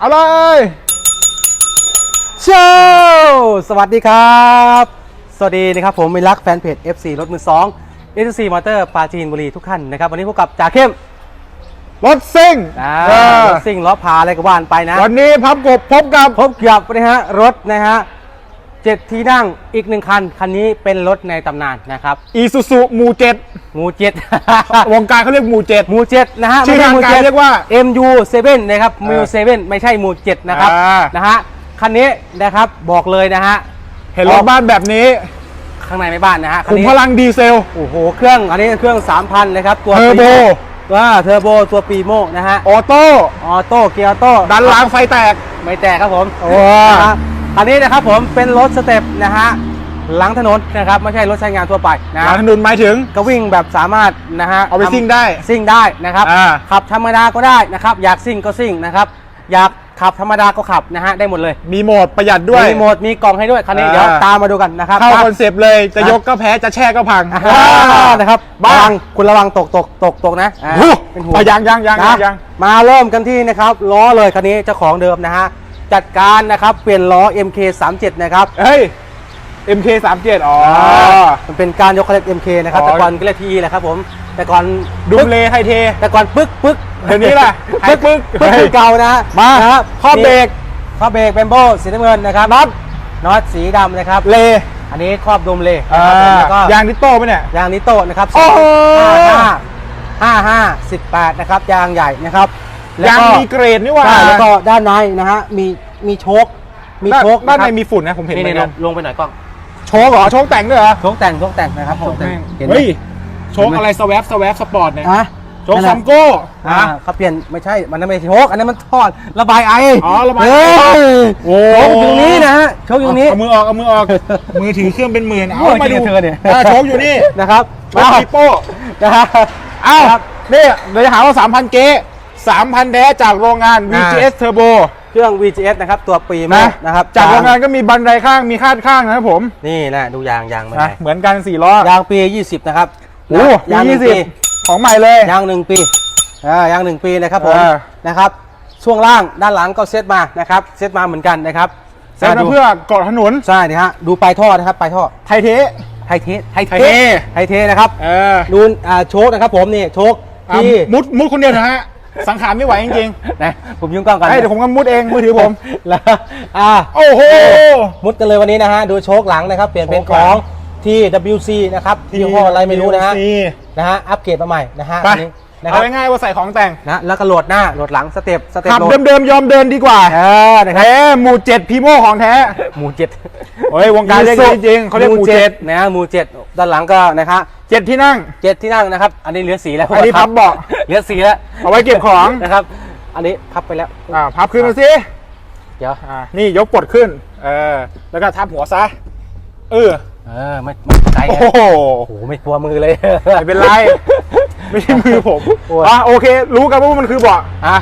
เอาเลยโชว์สวัสดีครับ สวัสดีนะครับผมมิลักแฟนเพจ FC รถมือ2 a อ c มอเตอร์ปราจีนบุรีทุกท่านนะครับ วันนี้พบกับจ่าเข้มรถซิ่งอ่าเออรถซิ่งล้อพาอะไรก็ว่านไปนะ วันนี้พับกบพบกับ พบกับนะฮะรถนะฮะ เจ็ดที่นั่งอีกหนึ่งคัน คันนี้เป็นรถในตำนานนะครับอีซูซูมูเจ็ดหมูเจ็ด วงการเขาเรียกมูเจ็ด หมูเจ็ดนะฮะชื่อไม่ใช่ทางหมูการเจ็ดเรียกว่า MU7 นะครับเออ MU7 ไม่ใช่หมูเจ็ดนะครับอ่านะฮะคันนี้นะครับบอกเลยนะฮะเห็นรถบ้านแบบนี้ข้างในไม่บ้านนะฮะคันขุมนี้พลังดีเซล โอ้โหเครื่องอันนี้เครื่อง 3,000นะครับตัวเทอร์โบว่าเทอร์โบตัวปีโมนะฮะออโต้ออโต้เกียร์ออโต้ดันหลังไฟแตก ไม่แตกครับผมโอ้ นะฮะ อันนี้นะครับผมเป็นรถสเต็ปนะฮะหลังถนนนะครับไม่ใช่รถใช้งานทั่วไปนะหลังถนนหมายถึงก็วิ่งแบบสามารถนะฮะเอาไปทำซิ่งได้ซิ่งได้นะครับอ่าขับธรรมดาก็ได้นะครับอยากซิ่งก็ซิ่งนะครับอยากขับธรรมดาก็ขับนะฮะได้หมดเลย มีโหมดประหยัดด้วย มีโหมดมีกล่องให้ด้วยคันนี้อ่าเดี๋ยวตามมาดูกันนะครับเข้ามาคอนเซปต์เลยจะยกก็แพ้จะแช่ก็พังอ่านะครับบ้าระวังคุณระวังตกตกตกตกนะอ่าโอ้โหเป็นห่วงอะยังยังยังนะยังมาเริ่มกันที่นะครับล้อเลยคันนี้เจ้าของเดิมนะฮะ จัดการนะครับ เปลี่ยนล้อ MK37 นะครับ เฮ้ย MK37 อ๋อ มันเป็นการยกคาเล็บ MK นะครับ อ๋อ แต่ก่อนก็เรียกทีแหละครับผม แต่ก่อนดุปึ๊มกเลไทยเท แต่ก่อนปึ๊กปึ๊กเดี๋ยวนี้ล่ะปึ๊กปึ๊ปึ๊กกปึ๊กคือเก่านะฮะมานะฮะข้อเบรก ข้อเบรกเบมโบสีน้ำเงินนะครับน็อตน็อตสีดำนะครับ เลอันนี้ครอบดุมเลยอ่านะครับผมแล้วก็ ยางนิโต้ไหมเนี่ย ยางนิโต้นะครับโอ้โห ห้าห้าห้าห้าสิบแปดนะครับ ยางใหญ่นะครับ แล้วยางก็มีเกรดนี่หว่าใช่แล้วก็ด้านในนะฮะมีมีโชคมีด้านโชคด้านะคในรับมีฝุ่นนะผมเห็นนี่เหมืนี่อนลกันงลงไปหน่อยกล้องโชว์เหรอโชว์แต่งด้วยเหรอโชคแต่งโชคแต่งนะครับโชคแต่งเห็นไหมเฮ้ยโชว์อะไรสว a ปสว a ปสปอร์ตเนี่ยอะโชว์นั่นแหซัละมโก้อ่านะเขาเปลี่ยนไม่ใช่มันไม่ใช่โชคอันนั้นมันทอดระบายไออ๋อระบายไอเฮ้ยโอ้โชคอยู่ตรงนี้นะฮะโชคอยู่ตรงนี้เอามือออกเอามือออกมือถือเครื่องเป็นหมื่นเอาโอ้ยมาดูจริงๆเธอเนี่ยาโชว์อยู่นี่นะครับโชว์ปีโป้นะครับเอ้าครับนี่เดี๋ยวจะหาว่า3,000เก๊ 3,000แด้จากโรงงานอ่า VGS Turbo เครื่อง VGS นะครับ ตัวปีโมนะนะครับจากโรงงานก็มีบันไดข้างมีคาดข้างนะครับผม นี่นะดูยางยางไม่นะได้เหมือนกันสี่ล้อยางปี 20 นะครับโอ้ยางหยี่นึ่งสิบปีของใหม่เลยยางหนึ่งปีอ่ายางหนึ่งปีนะครับผมเออนะครับช่วงล่างด้านหลังก็เซตมานะครับเซตมาเหมือนกันนะครับเซ็นมาดูเพื่อเกาะถนนใช่นะฮะดูปลายท่อนะครับปลายท่อไทยเทไทยเทสไทยไทยเทไทยเทสนะครับเออดูอ่าโชคนะครับผมนี่โชคอะที่มุดมุดคนเดียวนะฮะ สังขารไม่ไหวจริงนะผมยุ่งกล้องๆกันไอ้ยเดี๋ยวผมก็มุดเองมือถือผม แล้วอ่าโอ้โห มุดกันเลยวันนี้นะฮะ ดูโชคหลังนะครับ เปลี่ยนเป็นโชคขหลัองงที่ WC นะครับยี่ห้ออะไรไม่รู้นะฮะนี่นะฮะ อัปเกรดมาใหม่นะฮะไปอันนี้นะครัเอาบง่ายๆว่าใส่ของแต่งนะแล้วก็โหลดหน้าโหลดหลังสเต็ปสเต็ปขับโหลดเดิมๆยอมเดินดีกว่าเออนะครับแท้หมู่เจ็ดพีโมของแท้หมู่เจ็ดเฮ้ยวงการเรียกอย่างนี้จริงเขาเรียกหมู่เจ็ด นะฮะหมู่เจ็ด ด้านหลังก็นะครับเจ็ดที่นั่ง เจ็ดที่นั่งนะครับ อันนี้เหลือสีแล้วอันนี้พับเบาะ เหลือสีแล้วเอาไว้เก็บของ นะครับ อันนี้พับไปแล้ว อ่าพับขึ้นมาสิ เดี๋ยว อ่า นี่ยกปลดขึ้น เออ แล้วก็ทับหัวซะ เออ เออ ไม่ไม่ไกลโอ้นะโห โอ้โห ไม่กลัวมือเลย ไม่เป็นไร ไม่ใช่มือผมโอ้ยอะโอเค รู้กันว่ามันคือเบาะ อะ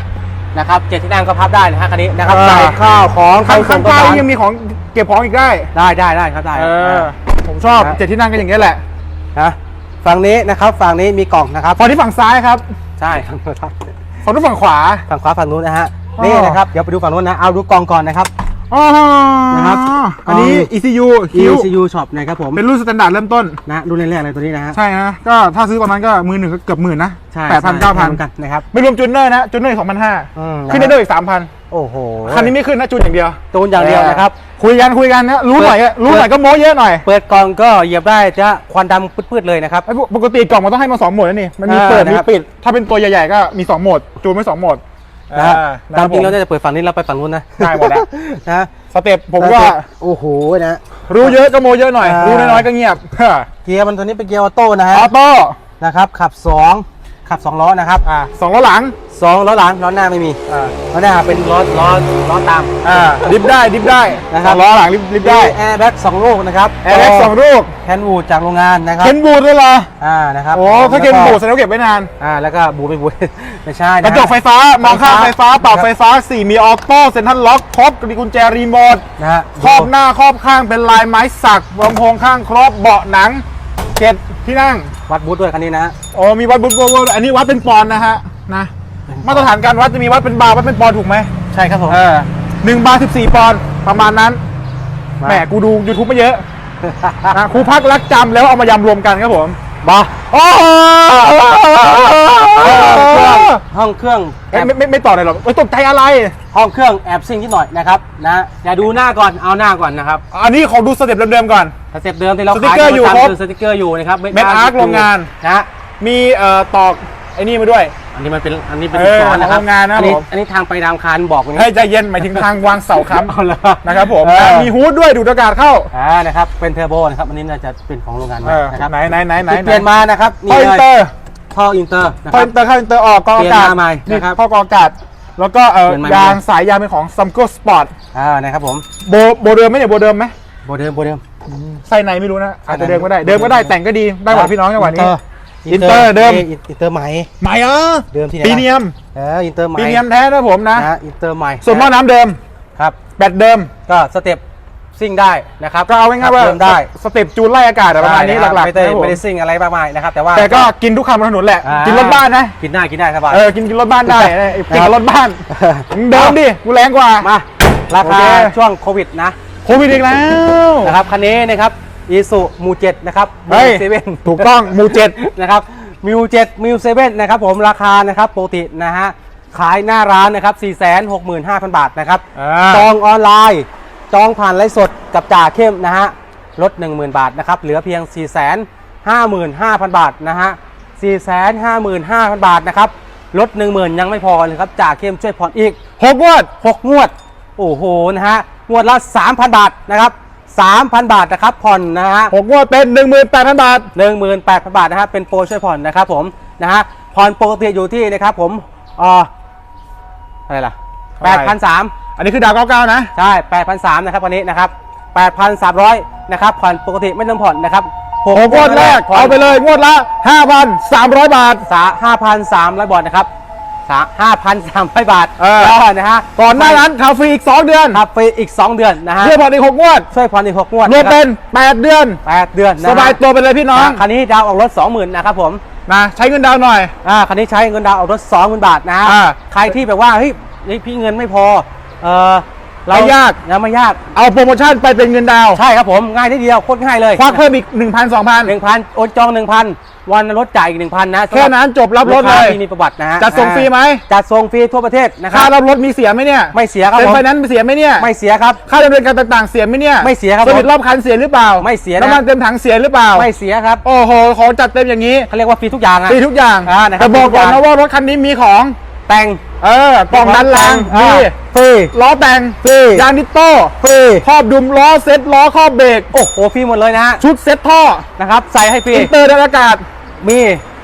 นะครับเจ็ดที่นั่งก็พับได้นะฮะคันนี้นะครับอ่าใส่ข้าวของข้างส่ข้างกระใต้เป๋ยังมีของเก็บของอีกได้ ได้ได้ได้ครับได้เออ ผมชอบนะเจ็ดที่นั่งก็อย่างนี้ยแหละนะฝั่งนี้นะครับฝั่งนี้มีกล่องนะครับฝั่งที่ฝั่งซ้ายครับใช่ครับฝั่งที่ฝั่งขวา ฝั่งขวาฝั่งนู้นนะฮะอ๋อ นี่นะครับเดี๋ยวไปดูฝั่งนู้นนะเอาดูกล่องก่อนนะครับ อ๋อนะครับอันนี้กล่อง ECU คิว ECU Shop นะครับผมเป็นรุ่นสแตนดาร์ดเริ่มต้น นะรุ่นแรกๆเลยตัวนี้นะฮะใช่ฮะก็ถ้าซื้อประมาณก็มือหนึ่งก็เกือบหมื่นนะใช่แปดพันเก้าพันใช่หมือกันนะครับ ไม่รวมจูนเนอร์นะจูนเนอร์สองพันห้าอืม ขึ้นได้ด้วยอีกสามพันโอ้โหคันนี้ไม่ขึ้นนะจูนอย่างเดียว ตูนอย่างเดียวนะครับ คุยกันคุยกันนะรู้หน่อยอะเปิดรู้หน่อยก็โม้เยอะหน่อยเปิดกล่องก็เหยียบได้จะควันดำพืดๆเลยนะครับ ไอ้พวกปกติกล่องมันต้องให้มาสองโหมดแล้วนี่มันมีอ่าเปิดนะมีครับ ปิด ถ้าเป็นตัวใหญ่ๆก็มีสองโหมดจูนไม่สองโหมดนะฮะอ่ตามจริงนะคเราบผมจะเปิดฝั่งนี้เราไปฝั่งนู้นนะได้หมดแล้วนะสเต็ปผมว่าโอ้โหนะ รู้เยอะก็โมเยอะหน่อย อ่ารู้น้อยๆก็เงียบเกียร์มันตัวนี้เป็นเกียร์ออโต้นะอฮะอโต้นะครับขับ2 ขับ 2 ล้อนะครับอ่าสองล้อหลัง2ล้อหลังล้อหน้าไม่มีอ่าล้อหน้าเป็นล้อล้อล้อตาม อ่าดิฟได้ดิฟได้นะครับสองล้อหลังดิฟดิฟได้แอร์แบ็กสองลูกนะครับแอร์แบ็กสองลูกแคนวูดจากโรงงานนะครับเคนบูดด้วยเหรออ่านะครับโอ้ถ้าเคนบูดแสดงว่าเก็บไว้นาน อ่าแล้วก็บูไม่บู ไม่ใช่กนะระจกไฟฟ้ามองข้างไฟฟ้าปรับไฟฟ้า 4 มีออโต้เซ็นทรัลล็อกครบมีกุญแจรีโมทนะฮะครอบหน้าครอบข้างเป็นลายไม้สักลำโพงข้างครบเบาะหนังเจ็ด ที่นั่ง วัดบูธด้วยคันนี้นะโอ้มีวัดบุญโบว์อันนี้วัดเป็นปอนด์นะฮะนะมาตรฐานการวัดจะมีวัดเป็นบาร์วัดเป็นปอนด์ถูกไหมใช่ครับผม เออหนึ่งบาร์สิบสี่ปอนด์ประมาณนั้นมา แหมกูดู YouTube ไม่เยอะนะครูพักรักจำแล้วเอามายำรวมกันครับผมบาโอ้โหห้องเครื่องเอ้ยไม่ไม่ไม่ต่อเลยหรอกเอ้ยตกใจอะไร ห้องเครื่องแอบซิ่งนิดหน่อยนะครับนะอย่าดูหน้าก่อนเอาหน้าก่อนนะครับ อันนี้ขอดูสเต็ปเดิมๆก่อนสเต็ปเดิมที่เราสติ๊กขายเกอร์อยู่ประจำครบคือสติกเกอร์อยู่นะครับเม็ดอาร์คโรงงานนะ มีเอ่อตอกไอ้นี่มาด้วย อันนี้มันเป็นอันนี้เป็นเออลูกศรนะครับของโรงงานนะอันี้ผม อันนี้ทางไปดามคารบอกอย่างให้นี้ใจเย็นหมายถึงทางวางเสาค้เอาละำนะครับผมเออมีฮูดด้วยดูดอากาศเข้าอ่านะครับเป็นเทอร์โบนะครับอันนี้น่าจะเป็นของโรงงานเออนะครับไหนไหนไหนไหนที่เปลี่ยนมานะครับท่ออินเตอร์ท่ออินเตอร์นะท่คอรับอินเตอร์เข้าอินเตอร์ออกกรองอากาศเปลี่ยนมาใหม่นี่นะครับท่อกรองอากาศ แล้วก็เอ่อเปลี่ยนมาใหม่ ยางสายยางเป็นของซัมโก้สปอร์ตอ่านะครับผมโบโบเดิมไหมเนี่ยโบเดิมไหมโบเดิมโบเดิม ไส้ในไม่รู้นะอาจจะไส้ในเดิมก็ได้เดิมก็ได้แต่งก็ดีได้หมดพี่น้องจังหวะนี้ อินเตอร์อินเตอร์เดิมอินเตอร์ใหม่ใหม่อะเดิมที่ไหนปีเนียมเอออินเตอร์ใหม่ปีเนียมแท้นะผมนะนะอินเตอร์ใหม่ส่วนหม้อน้ำเดิมครับแบตเดิมก็สเต็ปซิ่งได้นะครับก็เอาง่ายๆว่าเดิมได้สเต็ปจูนไล่อากาศอะประมาณนี้ได้หลักไม่ๆได้นะครับผมไม่ได้ซิ่งอะไรมากมายนะครับแต่ว่าแต่ก็กินทุกคำบนถนนแหละอ่ากินรถบ้านนะกินได้กินได้สบายเออกินกินรถบ้านได้นะไอ้ครับกินกับรถบ้านมึงเดิมดิกูแรงกว่ามาราโอคาเคช่วงโควิดนะ โควิดอีกแล้ว นะครับคันนี้นะครับอีสุมูเจ็ดนะครับเฮ้ย เซเว่นถูกต้องหมูเจ็ด นะครับมิวเจ็ดมิวเซเว่นนะครับผมราคานะครับปกตินะฮะขายหน้าร้านนะครับ 4 6 5 0 0 0 บาทนะครับอ่า จองออนไลน์ จองผ่านไลฟ์สดกับจ่าเข้มนะฮะลด 10,000 บาทนะครับเหลือเพียง 4 5 5 0 0 0 บาทนะฮะ4 5 5 5 0 0 0 บาทนะครับลด 10,000 ยังไม่พอเลยครับจ่าเข้มช่วยผ่อนอีก หกงวด 6 งวด โอ้โหนะฮะ งวดละ 3,000 บาทนะครับ 3,000 บาทนะครับผ่อนนะฮะหกงวดเป็นหนึ่งหมื่นแปดพันบาท 18,000 บาทนะครับเป็นโปรช่วยผ่อนนะครับผมนะฮะผ่อนปกติอยู่ที่นะครับผมเอ่ออะไรล่ะเท่าไหร่ 8,300อันนี้คือดาวเก้าเก้านะ ใช่8,300นะครับวันนี้นะครับ8,300นะครับผ่อนปกติไม่ต้องผ่อนนะครับหกงวดแรก ผ่น เอาไปเลยงวดละห้าพันสามร้อยบาท สา5,300 บาทนะครับ สา5,300บาทเออก็นะฮะก่อนหน้านั้นคาฟรีอีกสองเดือนครับฟรีอีก 2 เดือนนะฮะเพื่อผ่อนอีกหกงวดช่วยผ่อนอีก6งวดรวมเป็นแปดเดือน8เดือนนะสฮะบายตัวไปเลยพี่น้อง คันนี้ดาวน์ออกรถ 20,000นะครับผม นะใช้เงินดาวน์หน่อย อ่าคันนี้ใช้เงินดาวน์ออกรถ20,000บาทนะฮะอ่า ใครที่แบบว่าเฮ้ยนี่พี่เงินไม่พอเออเร ไม่ยากนะไม่ยาก เอาโปรโมชั่นไปเป็นเงินดาวน์ใช่ครับผมง่ายนิดเดียวโคตรง่ายเลยควักเพิ่มอีกหนึ่งพันสองพันหนึ่งพันโอนจองหนึ่งพันวันรถจ่ายอีกหนึ่งพันนะ แค่นั้นจบรับรถเลยกค้าที่มีประวัตินะฮะจัดส่งฟรีไหมจัดส่งฟรีทั่วประเทศนะครัค่าบรับรถมีเสียไหมเนี่ยไม่เสียครับเป็นผมไฟนั้นซ์เสียไหมเนี่ยไม่เสียครับค่าดำเนินการต่างๆเสียไหมเนี่ยไม่เสียครับสวิตผมรอบคันเสียหรือเปล่า ไม่เสียนะน้ำมันเต็มถังเสียหรือเปล่าไม่เสียครับโอ้โหของจัดเต็มอย่างนี้เขาเรียกว่าฟรีทุกอย่างอะฟรีทุกอย่างอ่านะครับแต่บอกก่อนฟรีทุกอย่างนะว่ารถคันนี้มีของแต่ง เออกล่องดันลางอ่ามีฟรีล้อแต่งฟรียางดิโต้ฟรีครอบดุมล้อเซ็ตล้อครอบเบรกโอ้โหฟรีหมดเลยนะฮะชุดเซ็ตท่อนะครับใส่ให้ฟรีอินเตอร์ดันอากาศมี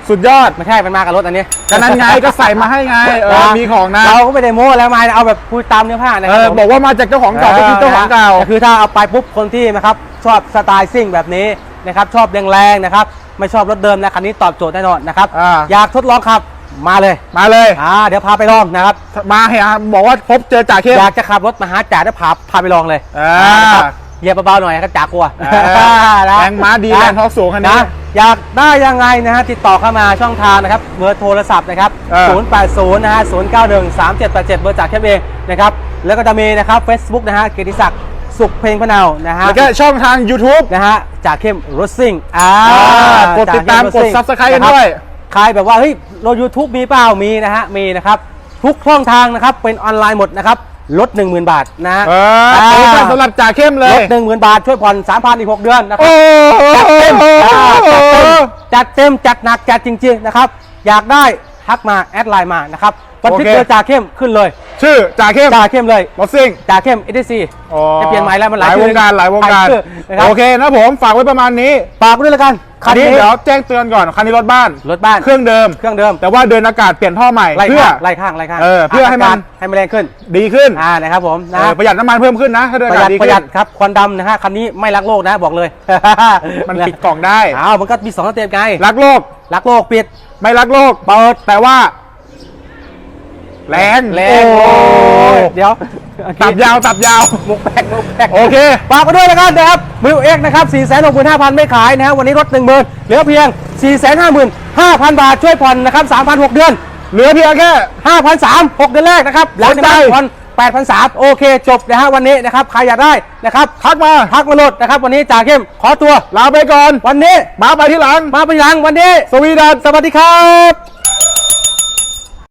สุดยอดไม่ใช่มันมากับรถอันนี้ก็นั้นไงก็ใส่มาให้ไงเออมีของนะเราก็ไม่ได้โม้แล้วมาเอาแบบพูดตามเนื้อผ้านะคเอรับอผมบอกว่ามาจากเจ้าของเก่าก็คือเจ้าของเก่าแต่คือถ้าเอาไปปุ๊บคนที่นะครับชอบสไตล์ซิ่งแบบนี้นะครับชอบแรงๆนะครับไม่ชอบรถเดิมนะคันนี้ตอบโจทย์แน่นอนนะครับอ่าอยากทดลองขับ มาเลยมาเลยอ่าเดี๋ยวพาไปลองนะครับมาเห็นบอกว่าพบเจอจ่าเข้มอยากจะขับรถมาหาจ่าได้พาพาไปลองเลยอ่านะครับเหยียบเบาๆหน่อยครับจ่ากลัวอ่านะแรงม้าดีแรงท็อปสูงคันนี้ะอยากได้ยังไงนะฮะติดต่อเข้ามาช่องทางนะครับเบอร์โทรศัพท์นะครับเออ080 นะฮะ 091 3787 เบอร์จากแค่เองนะครับแล้วก็จะมีนะครับ Facebook นะฮะเกียรติศักดิ์สุขเพลงพะเนานะฮะแล้วก็ช่องทาง YouTube นะฮะจากเข้มรถซิ่งอ่าอ่ากดติดตามจเข้กด Racing Subscribe กันะครับด้วย ใครแบบว่าเฮ้ยเรา YouTube มีเปล่ามีนะฮะมีนะครับ ทุกช่องทางนะครับเป็นออนไลน์หมดนะครับลด 10,000 บาทนะฮะเออโปรโมชั่นสำหรับจ่าเข้มเลลยด10,000บาทช่วยผ่อน3,000อีก6เดือนนะครัโอ้บ โหจัดเต็มอ่าจัดเต็มจัดเต็มจัดหนักจัดจริงๆนะครับ อยากได้ทักมาแอดไลน์มานะครับ บันทึกโอเคเจอจ่าเข้มขึ้นเลย ชื่อจ่าเข้มจ่าเข้มเลยรถซิ่งจ่าเข้มเอ c อ๋อจะเปลี่ยนใหม่แล้วมันหลายวงการหลายวงการชื่อนะครับโอเคนะผมฝากไว้ประมาณนี้ฝากไว้ด้วยละกันคันนี้เดี๋ยวแจ้งเตือนก่อนคันนี้รถบ้านรถบ้านเครื่องเดิมเครื่องเดิม แต่ว่าเดินอากาศเปลี่ยนท่อใหม่ไล่เพื่อข้างไล่ข้างไล่ข้างเออเพื่อให้มันให้มันแรงขึ้น ดีขึ้นอ่านะครับผมเอนะอประหยัดน้ำมันเพิ่มขึ้นนะถ้าเดินปอาระหกายัศดดีประขึ้หยันดครับควันดำนะฮะคันนี้ไม่รักโลกนะบอกเลย มันปิดกล่องได้อ้าวมันก็มีสองสเต็ปไงรักโลกรักโลกปิด ไม่รักโลกเปิดแต่ว่า แรงแรงโอ้โอ้ยเดี๋ยวตับยาวตับยาวมุกแปกมุกแปกโอเคฝากไปด้วยแล้วกันนะครับมิวเอ็กนะครับ4 6 5 0 0 0 ไม่ขายนะฮะวันนี้ลด1 0 0 0 0เหลือเพียง 4 5 5 0 0 5,000 บาทช่วยผ่อนนะครับ3,000 6เดือน เหลือเพียงแค่5,000 3 6เดือนแรกนะครับหลังจากนั้นสนใจผ่อน8,300โอเค จบนะฮะวันนี้นะครับใครอยากได้นะครับทักมาทักมาโหลดนะครับ วันนี้จ่าเข้มขอตัวลาไปก่อน วันนี้มาไปที่หลังมาไปหลังวันนี้ สวีดันสวัสดีครับ